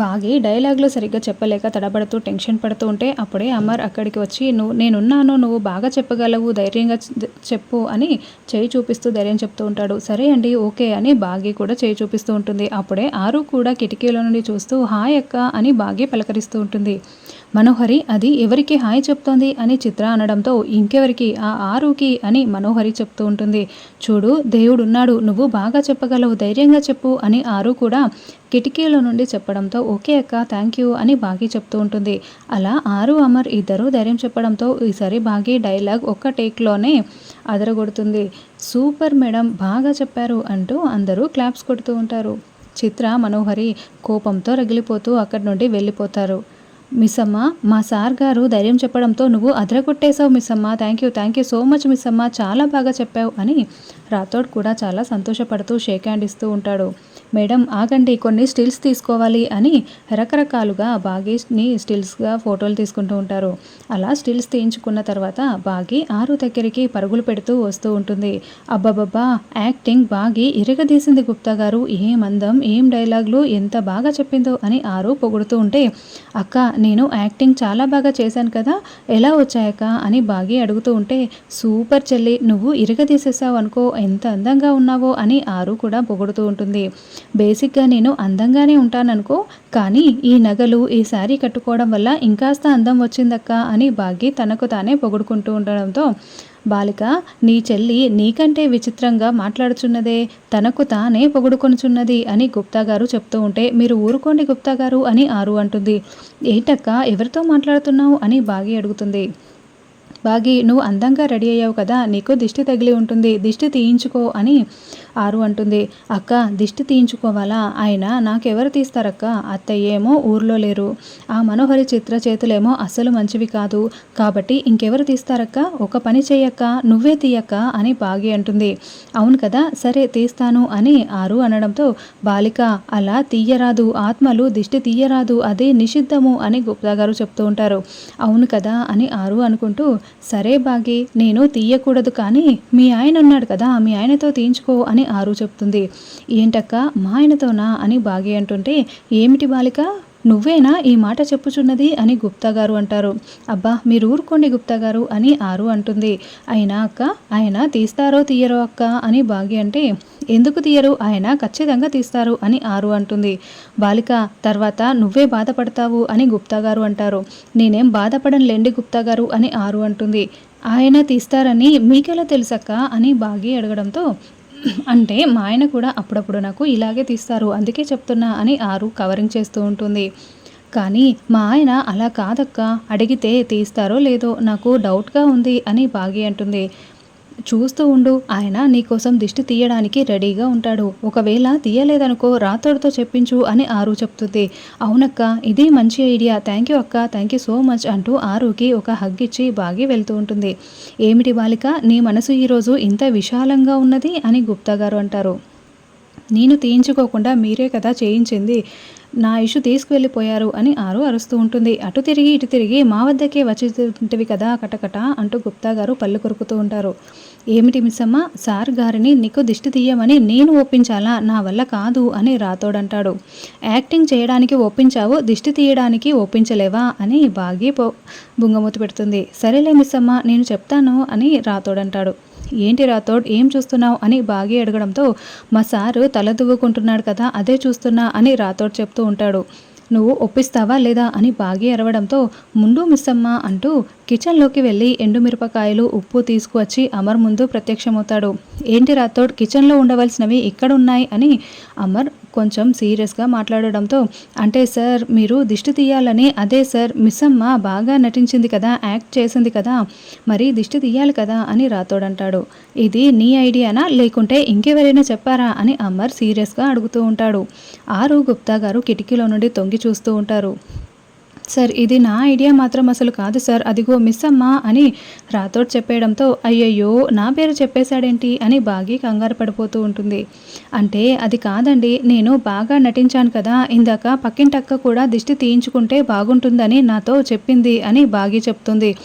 బాగి డైలాగ్లో సరిగ్గా చెప్పలేక తడబడుతూ టెన్షన్ పడుతూ ఉంటే అప్పుడే అమర్ అక్కడికి వచ్చి నువ్వు నేనున్నాను నువ్వు బాగా చెప్పగలవు ధైర్యంగా చెప్పు అని చేయి చూపిస్తూ ధైర్యం చెప్తూ ఉంటాడు. సరే అండి ఓకే అని బాగి కూడా చేయి చూపిస్తూ ఉంటుంది. అప్పుడే ఆరు కూడా కిటికీలో నుండి చూస్తూ హాయ్ అక్క అని బాగి పలకరిస్తూ ఉంటుంది. మనోహరి అది ఎవరికి హాయ్ చెప్తోంది అని చిత్ర అనడంతో ఇంకెవరికి ఆ ఆరుకి అని మనోహరి చెప్తూ ఉంటుంది. చూడు దేవుడున్నాడు నువ్వు బాగా చెప్పగలవు ధైర్యంగా చెప్పు అని ఆరు కూడా కిటికీలో నుండి చెప్పడంతో ఓకే అక్క థ్యాంక్ యూ అని బాగి చెప్తూ ఉంటుంది. అలా ఆరు అమర్ ఇద్దరు ధైర్యం చెప్పడంతో ఈసారి బాగి డైలాగ్ ఒక్క టేక్లోనే అదరగొడుతుంది. సూపర్ మేడం బాగా చెప్పారు అంటూ అందరూ క్లాప్స్ కొడుతూ ఉంటారు. చిత్ర మనోహరి కోపంతో రగిలిపోతూ అక్కడి నుండి వెళ్ళిపోతారు. మిస్సమ్మ మా సార్ గారు ధైర్యం చెప్పడంతో నువ్వు అదరగొట్టేశావు Missamma. Thank you thank you so much Missamma. చాలా బాగా చెప్పావు అని రాథోడ్ కూడా చాలా సంతోషపడుతూ షేక్ హ్యాండ్ ఇస్తూ ఉంటాడు. మేడం ఆగండి కొన్ని స్టిల్స్ తీసుకోవాలి అని రకరకాలుగా బాగీని స్టిల్స్గా ఫోటోలు తీసుకుంటూ ఉంటారు. అలా స్టిల్స్ తీయించుకున్న తర్వాత బాగి ఆరు దగ్గరికి పరుగులు పెడుతూ వస్తూ ఉంటుంది. అబ్బబ్బబ్బా యాక్టింగ్ బాగి ఇరగదీసింది గుప్తా గారు. ఏం అందం ఏం డైలాగులు ఎంత బాగా చెప్పిందో అని ఆరు పొగుడుతూ ఉంటే అక్క నేను యాక్టింగ్ చాలా బాగా చేశాను కదా ఎలా వచ్చాయక్క అని బాగి అడుగుతూ ఉంటే సూపర్ చెల్లి నువ్వు ఇరగదీసేసావు అనుకో ఎంత అందంగా ఉన్నావో అని ఆరు కూడా పొగుడుతూ ఉంటుంది. బేసిక్గా నేను అందంగానే ఉంటాననుకో కానీ ఈ నగలు ఈ శారీ కట్టుకోవడం వల్ల ఇంకాస్త అందం వచ్చిందక్క అని బాగి తనకు తానే పొగుడుకుంటూ ఉండడంతో బాలిక నీ చెల్లి నీకంటే విచిత్రంగా మాట్లాడుచున్నదే తనకు తానే పొగుడుకొనుచున్నది అని గుప్తా గారు చెప్తూ ఉంటే మీరు ఊరుకోండి గుప్తా గారు అని ఆరు అంటుంది. ఏంటక్క ఎవరితో మాట్లాడుతున్నావు అని బాగి అడుగుతుంది. బాగి నువ్వు అందంగా రెడీ అయ్యావు కదా నీకు దిష్టి తగిలి ఉంటుంది దిష్టి తీయించుకో అని ఆరు అంటుంది. అక్క దిష్టి తీయించుకోవాలా? ఆయన నాకెవరు తీస్తారక్క? అత్తయ్యేమో ఊర్లో లేరు. ఆ మనోహరి చిత్ర చేతులేమో అస్సలు మంచివి కాదు. కాబట్టి ఇంకెవరు తీస్తారక్క? ఒక పని చేయక్క నువ్వే తీయక్క అని బాగి అంటుంది. అవును కదా సరే తీస్తాను అని ఆరు అనడంతో బాలిక అలా తీయరాదు ఆత్మలు దిష్టి తీయరాదు అదే నిషిద్ధము అని గుప్తా గారు చెప్తూ ఉంటారు. అవును కదా అని ఆరు అనుకుంటూ సరే బాగి నేను తీయకూడదు కానీ మీ ఆయన ఉన్నాడు కదా మీ ఆయనతో తీయించుకో అని ఆరు చెప్తుంది. ఏంటక్క మా ఆయనతోనా? అని బాగి అంటుంటే ఏమిటి బాలిక? నువ్వేనా ఈ మాట చెప్పుచున్నది? అని గుప్తా గారు అంటారు. అబ్బా మీరు ఊరుకోండి గుప్తా గారు అని ఆరు అంటుంది. అయినా అక్క ఆయన తీస్తారో తీయరో అక్క? అని బాగి అంటే ఎందుకు తీయరు? ఆయన ఖచ్చితంగా తీస్తారు అని ఆరు అంటుంది. బాలిక తర్వాత నువ్వే బాధపడతావు అని గుప్తా గారు అంటారు. నేనేం బాధపడను లేండి గుప్తా గారు అని ఆరు అంటుంది. ఆయన తీస్తారని మీకెలా తెలుసక్క? అని బాగి అడగడంతో అంటే మా ఆయన కూడా అప్పుడప్పుడు నాకు ఇలాగే తీస్తారు అందుకే చెప్తున్నా అని ఆరు కవరింగ్ చేస్తూ ఉంటుంది. కానీ మా ఆయన అలా కాదక్క అడిగితే తీస్తారో లేదో నాకు డౌట్గా ఉంది అని బాగి అంటుంది. చూస్తూ ఉండు ఆయన నీకోసం దిష్టి తీయడానికి రెడీగా ఉంటాడు. ఒకవేళ తీయలేదనుకో రాతోడితో చెప్పించు అని ఆరు చెప్తుంది. అవునక్క ఇది మంచి ఐడియా. థ్యాంక్ యూ అక్క థ్యాంక్ యూ సో మచ్ అంటూ ఆరుకి ఒక హగ్ ఇచ్చి బాగి వెళ్తూ ఉంటుంది. ఏమిటి బాలిక నీ మనసు ఈరోజు ఇంత విశాలంగా ఉన్నది అని గుప్తా గారు అంటారు. నేను తీయించుకోకుండా మీరే కదా చేయించింది. నా ఇషు తీసుకువెళ్ళిపోయారు అని ఆరు అరుస్తూ ఉంటుంది. అటు తిరిగి ఇటు తిరిగి మా వద్దకే వచ్చి కదా కటకట అంటూ గుప్తా గారు పళ్ళు కొరుకుతూ ఉంటారు. ఏమిటి మిస్సమ్మ? సార్ గారిని నీకు దిష్టి తీయమని నేను ఒప్పించాలా? నా వల్ల కాదు అని రాతోడంటాడు. యాక్టింగ్ చేయడానికి ఒప్పించావు దిష్టి తీయడానికి ఒప్పించలేవా? అని బాగి పో బుంగమూతి పెడుతుంది. సరేలే మిస్సమ్మ నేను చెప్తాను అని రాతోడంటాడు. ఏంటి రాథోడ్ ఏం చూస్తున్నావు అని బాగి అడగడంతో మా సారు తల దువ్వుకుంటున్నాడు కదా అదే చూస్తున్నా అని రాథోడ్ చెప్తూ ఉంటాడు. నువ్వు ఒప్పిస్తావా లేదా? అని బాగి అరవడంతో ముందు మిస్సమ్మ అంటూ కిచెన్లోకి వెళ్ళి ఎండుమిరపకాయలు ఉప్పు తీసుకువచ్చి అమర్ ముందు ప్రత్యక్షమవుతాడు. ఏంటి రాథోడ్ కిచెన్లో ఉండవలసినవి ఇక్కడ ఉన్నాయి అని అమర్ కొంచెం సీరియస్గా మాట్లాడడంతో అంటే సార్ మీరు దిష్టి తీయాలని అదే సార్ మిస్సమ్మ బాగా నటించింది కదా యాక్ట్ చేసింది కదా మరి దిష్టి తీయాలి కదా అని రాతోడంటాడు. ఇది నీ ఐడియానా? లేకుంటే ఇంకెవరైనా చెప్పారా? అని అమర్ సీరియస్గా అడుగుతూ ఉంటాడు. ఆరు గుప్తా గారు కిటికీలో నుండి తొంగి చూస్తూ ఉంటారు. సార్ ఇది నా ఐడియా మాత్రం అసలు కాదు సార్. అదిగో మిస్ అమ్మా అని రాథోడ్ చెప్పేయడంతో అయ్యయ్యో నా పేరు చెప్పేశాడేంటి అని బాగి కంగారు పడిపోతూ ఉంటుంది. అంటే అది కాదండి నేను బాగా నటించాను కదా ఇందాక పక్కింటక్క కూడా దిష్టి తీయించుకుంటే బాగుంటుందని నాతో చెప్పింది అని బాగి చెప్తుంది.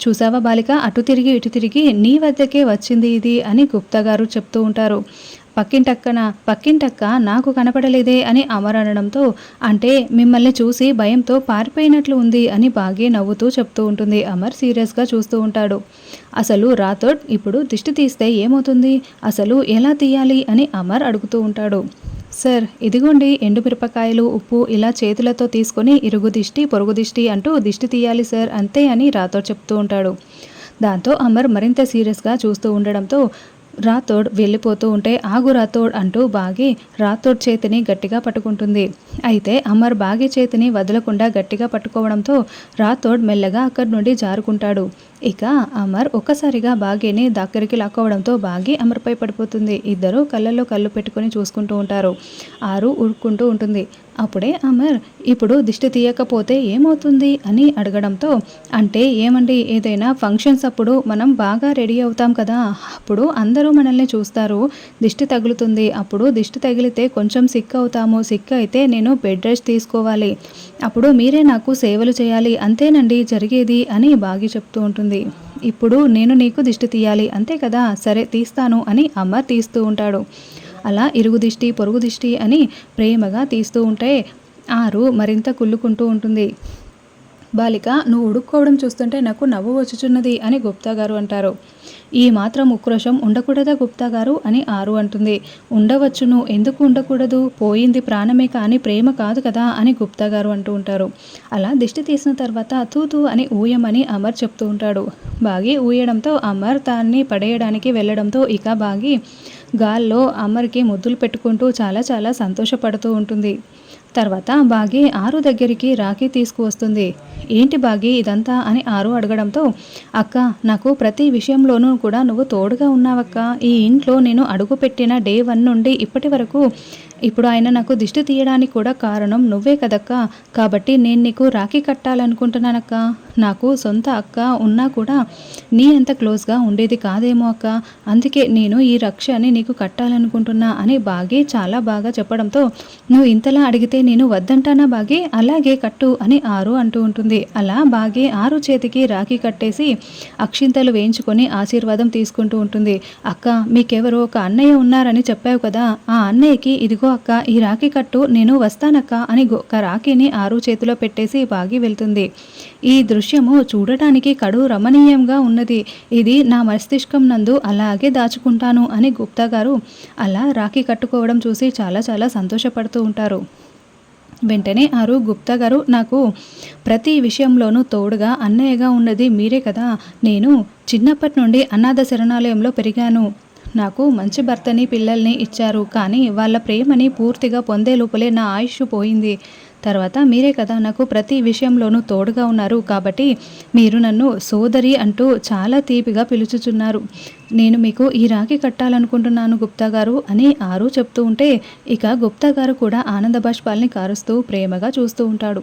చూసావా బాలిక? అటు తిరిగి ఇటు తిరిగి నీ వద్దకే వచ్చింది ఇది అని గుప్తా గారు చెప్తూ ఉంటారు. పక్కింటక్కన పక్కింటక్క నాకు కనపడలేదే అని అమర్ అనడంతో అంటే మిమ్మల్ని చూసి భయంతో పారిపోయినట్లు ఉంది అని బాగే నవ్వుతూ చెప్తూ ఉంటుంది. అమర్ సీరియస్గా చూస్తూ ఉంటాడు. అసలు రాథోడ్ ఇప్పుడు దిష్టి తీస్తే ఏమవుతుంది? అసలు ఎలా తీయాలి? అని అమర్ అడుగుతూ ఉంటాడు. సార్ ఇదిగోండి ఎండుమిరపకాయలు ఉప్పు ఇలా చేతులతో తీసుకొని ఇరుగు దిష్టి పొరుగు దిష్టి అంటూ దిష్టి తీయాలి సార్ అంతే అని రాథోడ్ చెప్తూ ఉంటాడు. దాంతో అమర్ మరింత సీరియస్గా చూస్తూ ఉండడంతో రాథోడ్ వెళ్ళిపోతూ ఉంటే ఆగు రాథోడ్ అంటూ బాగి రాథోడ్ చేతిని గట్టిగా పట్టుకుంటుంది. అయితే అమర్ బాగి చేతిని వదలకుండా గట్టిగా పట్టుకోవడంతో రాథోడ్ మెల్లగా అక్కడి నుండి జారుకుంటాడు. ఇక అమర్ ఒక్కసారిగా బాగీని దగ్గరికి లాక్కోవడంతో బాగి అమర్పై పడిపోతుంది. ఇద్దరు కళ్ళల్లో కళ్ళు పెట్టుకొని చూసుకుంటూ ఉంటారు. ఆరు ఉరుక్కుంటూ ఉంటుంది. అప్పుడే అమర్ ఇప్పుడు దిష్టి తీయకపోతే ఏమవుతుంది? అని అడగడంతో అంటే ఏమండి ఏదైనా ఫంక్షన్స్ అప్పుడు మనం బాగా రెడీ అవుతాం కదా. అప్పుడు అందరూ మనల్ని చూస్తారు. దిష్టి తగులుతుంది. అప్పుడు దిష్టి తగిలితే కొంచెం సిక్ అవుతాము. సిక్ అయితే నేను బెడ్ రెస్ట్ తీసుకోవాలి. అప్పుడు మీరే నాకు సేవలు చేయాలి. అంతేనండి జరిగేది అని బాగి చెప్తూ ఉంటుంది. ఇప్పుడు నేను నీకు దిష్టి తీయాలి. అంతే కదా? సరే తీస్తాను అని అమ్మ తీస్తూ ఉంటాడు. అలా ఇరుగు దిష్టి పొరుగు దిష్టి అని ప్రేమగా తీస్తూ ఉంటే ఆరు మరింత కుళ్ళుకుంటూ ఉంటుంది. బాలిక నువ్వు ఉడుక్కోవడం చూస్తుంటే నాకు నవ్వు వచ్చుచున్నది అని గుప్తా గారు అంటారు. ఈ మాత్రం ఉక్రోషం ఉండకూడదా గుప్తా గారు అని ఆరు అంటుంది. ఉండవచ్చును ఎందుకు ఉండకూడదు? పోయింది ప్రాణమే కానీ ప్రేమ కాదు కదా అని గుప్తా గారు అంటూ ఉంటారు. అలా దిష్టి తీసిన తర్వాత తూతూ అని ఊయమని అమర్ చెప్తూ ఉంటాడు. బాగి ఊయడంతో అమర్ దాన్ని పడేయడానికి వెళ్ళడంతో ఇక బాగి గాల్లో అమర్కి ముద్దులు పెట్టుకుంటూ చాలా చాలా సంతోషపడుతూ ఉంటుంది. తర్వాత బాగి ఆరు దగ్గరికి రాఖీ తీసుకువస్తుంది. ఏంటి బాగి ఇదంతా అని ఆరు అడగడంతో అక్క నాకు ప్రతి విషయంలోనూ కూడా నువ్వు తోడుగా ఉన్నావక్క. ఈ ఇంట్లో నేను అడుగుపెట్టిన డే వన్ నుండి ఇప్పటి వరకు ఇప్పుడు ఆయన నాకు దిష్టి తీయడానికి కూడా కారణం నువ్వే కదక్క. కాబట్టి నేను నీకు రాఖీ కట్టాలనుకుంటున్నానక్క. నాకు సొంత అక్క ఉన్నా కూడా నీ అంత క్లోజ్గా ఉండేది కాదేమో అక్క. అందుకే నేను ఈ రక్షని నీకు కట్టాలనుకుంటున్నా అని బాగి చాలా బాగా చెప్పడంతో నువ్వు ఇంతలా అడిగితే నేను వద్దంటానా బాగి? అలాగే కట్టు అని ఆరు అంటూ ఉంటుంది. అలా బాగి ఆరు చేతికి రాఖీ కట్టేసి అక్షింతలు వేయించుకొని ఆశీర్వాదం తీసుకుంటూ ఉంటుంది. అక్క మీకెవరో ఒక అన్నయ్య ఉన్నారని చెప్పావు కదా. ఆ అన్నయ్యకి ఇదిగో అక్క ఈ రాఖీ కట్టు నేను వస్తానక్క అని ఒక రాఖీని ఆరు చేతిలో పెట్టేసి బాగి వెళ్తుంది. ఈ దృశ్యము చూడటానికి కడు రమణీయంగా ఉన్నది. ఇది నా మస్తిష్కం నందు అలాగే దాచుకుంటాను అని గుప్తా గారు అలా రాఖీ కట్టుకోవడం చూసి చాలా చాలా సంతోషపడుతూ ఉంటారు. వెంటనే ఆరు గుప్తా గారు నాకు ప్రతి విషయంలోనూ తోడుగా అన్నయ్యగా ఉన్నది మీరే కదా. నేను చిన్నప్పటి నుండి అనాథ శరణాలయంలో పెరిగాను. నాకు మంచి భర్తని పిల్లల్ని ఇచ్చారు. కానీ వాళ్ళ ప్రేమని పూర్తిగా పొందే లోపలే నా ఆయుష్ పోయింది. తర్వాత మీరే కదా నాకు ప్రతి విషయంలోనూ తోడుగా ఉన్నారు కాబట్టి మీరు నన్ను సోదరి అంటూ చాలా తీపిగా పిలుచుచున్నారు. నేను మీకు ఈ రాఖీ కట్టాలనుకుంటున్నాను గుప్తా గారు అని ఆరు చెప్తూ ఉంటే ఇక గుప్తా గారు కూడా ఆనంద బాష్పాల్ని కారుస్తూ ప్రేమగా చూస్తూ ఉంటాడు.